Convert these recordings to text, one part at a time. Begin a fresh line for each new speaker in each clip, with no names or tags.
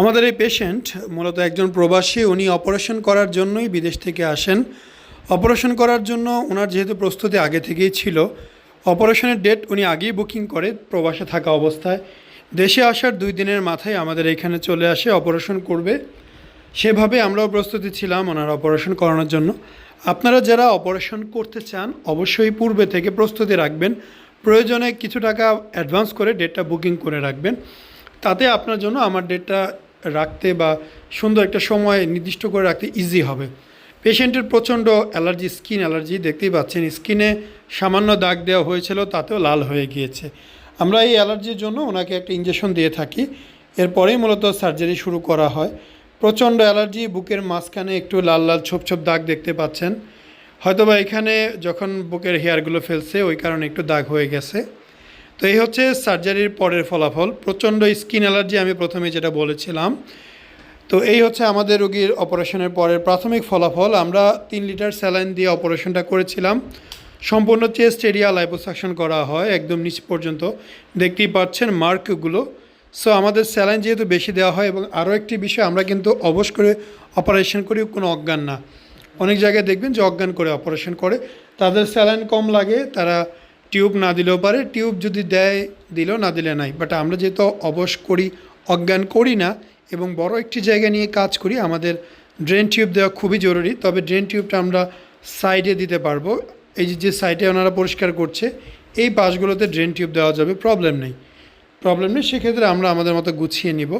আমাদের এই পেশেন্ট মূলত একজন প্রবাসী, উনি অপারেশন করার জন্যই বিদেশ থেকে আসেন। অপারেশন করার জন্য ওনার যেহেতু প্রস্তুতি আগে থেকেই ছিল অপারেশনের ডেট উনি আগেই বুকিং করে প্রবাসে থাকা অবস্থায়। দেশে আসার দুই দিনের মাথায় আমাদের এখানে চলে আসে অপারেশন করবে। সেভাবে আমরাও প্রস্তুতি ছিলাম ওনার অপারেশন করানোর জন্য। আপনারা যারা অপারেশন করতে চান, অবশ্যই পূর্বে থেকে প্রস্তুতি রাখবেন। প্রয়োজনে কিছু টাকা অ্যাডভান্স করে ডেটটা বুকিং করে রাখবেন। তাতে আপনার জন্য আমার ডেটটা রাখতে বা সুন্দর একটা সময় নির্দিষ্ট করে রাখতে ইজি হবে। পেশেন্টের প্রচণ্ড অ্যালার্জি স্কিন অ্যালার্জি দেখতেই পাচ্ছেন স্কিনে সামান্য দাগ দেওয়া হয়েছিল, তাতেও লাল হয়ে গিয়েছে। আমরা এই অ্যালার্জির জন্য ওনাকে একটা ইঞ্জেকশন দিয়ে থাকি। এরপরেই মূলত সার্জারি শুরু করা হয়। প্রচণ্ড অ্যালার্জি বুকের মাঝখানে একটু লাল লাল ছোপ ছোপ দাগ দেখতে পাচ্ছেন। হয়তোবা এখানে যখন বুকের হেয়ারগুলো ফেলছে, ওই কারণে একটু দাগ হয়ে গেছে। তো এই হচ্ছে সার্জারির পরের ফলাফল। প্রচণ্ড স্কিন অ্যালার্জি আমি প্রথমে যেটা বলেছিলাম। তো এই হচ্ছে আমাদের রোগীর অপারেশনের পরের প্রাথমিক ফলাফল। আমরা তিন লিটার স্যালাইন দিয়ে অপারেশনটা করেছিলাম। সম্পূর্ণ চেস্ট এরিয়া লাইপোসাকশন করা হয় একদম নিচ পর্যন্ত। দেখতেই পাচ্ছেন মার্কগুলো। সো আমাদের স্যালাইন যেহেতু বেশি দেওয়া হয় এবং আরও একটি বিষয়, আমরা কিন্তু অবশ করে অপারেশন করি কোনো অজ্ঞান না। অনেক জায়গায় দেখবেন যে অজ্ঞান করে অপারেশন করে। তাদের স্যালাইন কম লাগে, তারা টিউব না দিলেও পারে। টিউব যদি দেয়, দিলেও না দিলে নাই। বাট আমরা যেহেতু অবশ করি, অজ্ঞান করি না, এবং বড় একটি জায়গা নিয়ে কাজ করি, আমাদের ড্রেন টিউব দেওয়া খুবই জরুরি। তবে ড্রেন টিউবটা আমরা সাইডে দিতে পারব। এই যে যে সাইডে ওনারা পরিষ্কার করছে, এই পাশগুলোতে ড্রেন টিউব দেওয়া যাবে প্রবলেম নেই। প্রবলেম নেই, সেক্ষেত্রে আমরা আমাদের মতো গুছিয়ে নিব।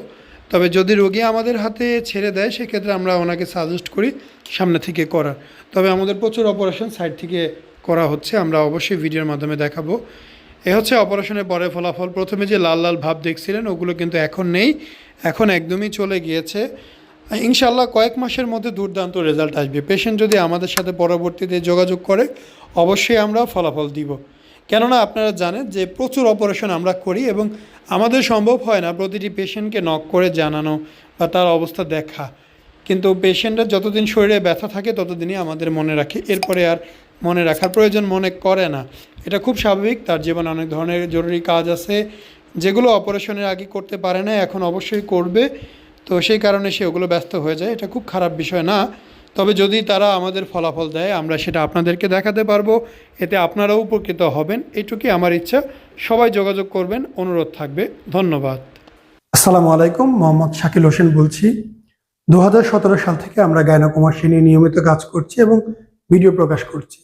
তবে যদি রোগী আমাদের হাতে ছেড়ে দেয়, সেক্ষেত্রে আমরা ওনাকে সাজেস্ট করি সামনে থেকে করার। তবে আমাদের প্রচুর অপারেশন সাইড থেকে করা হচ্ছে, আমরা অবশ্যই ভিডিওর মাধ্যমে দেখাবো। এ হচ্ছে অপারেশনের পরে ফলাফল। প্রথমে যে লাল লাল ভাব দেখছিলেন, ওগুলো কিন্তু এখন নেই, এখন একদমই চলে গিয়েছে। ইনশাল্লাহ কয়েক মাসের মধ্যে দুর্দান্ত রেজাল্ট আসবে। পেশেন্ট যদি আমাদের সাথে পরবর্তীতে যোগাযোগ করে, অবশ্যই আমরা ফলাফল দিব। কেননা আপনারা জানেন যে প্রচুর অপারেশন আমরা করি এবং আমাদের সম্ভব হয় না প্রতিটি পেশেন্টকে নক করে জানানো বা তার অবস্থা দেখা। কিন্তু পেশেন্টের যতদিন শরীরে ব্যথা থাকে, ততদিনই আমাদের মনে রাখে। এরপরে আর মনে রাখার প্রয়োজন মনে করে না। এটা খুব স্বাভাবিক, তার জীবনে অনেক ধরনের জরুরি কাজ আছে। যেগুলো অপারেশনের আগে করতে পারে না, এখন অবশ্যই করবে। তো সেই কারণে সে ওগুলো ব্যস্ত হয়ে যায়। এটা খুব খারাপ বিষয় না। তবে যদি তারা আমাদের ফলাফল দেয়, আমরা সেটা আপনাদেরকে দেখাতে পারব। এতে আপনারাও উপকৃত হবেন। এটুকুই আমার ইচ্ছা। সবাই যোগাযোগ করবেন। অনুরোধ থাকবে। ধন্যবাদ। আসসালামু আলাইকুম। মোহাম্মদ শাকিল হোসেন বলছি। দু হাজার সতেরো সাল থেকে আমরা গায়নাকুমাসী নিয়ে নিয়মিত কাজ করছি এবং ভিডিও প্রকাশ করছি।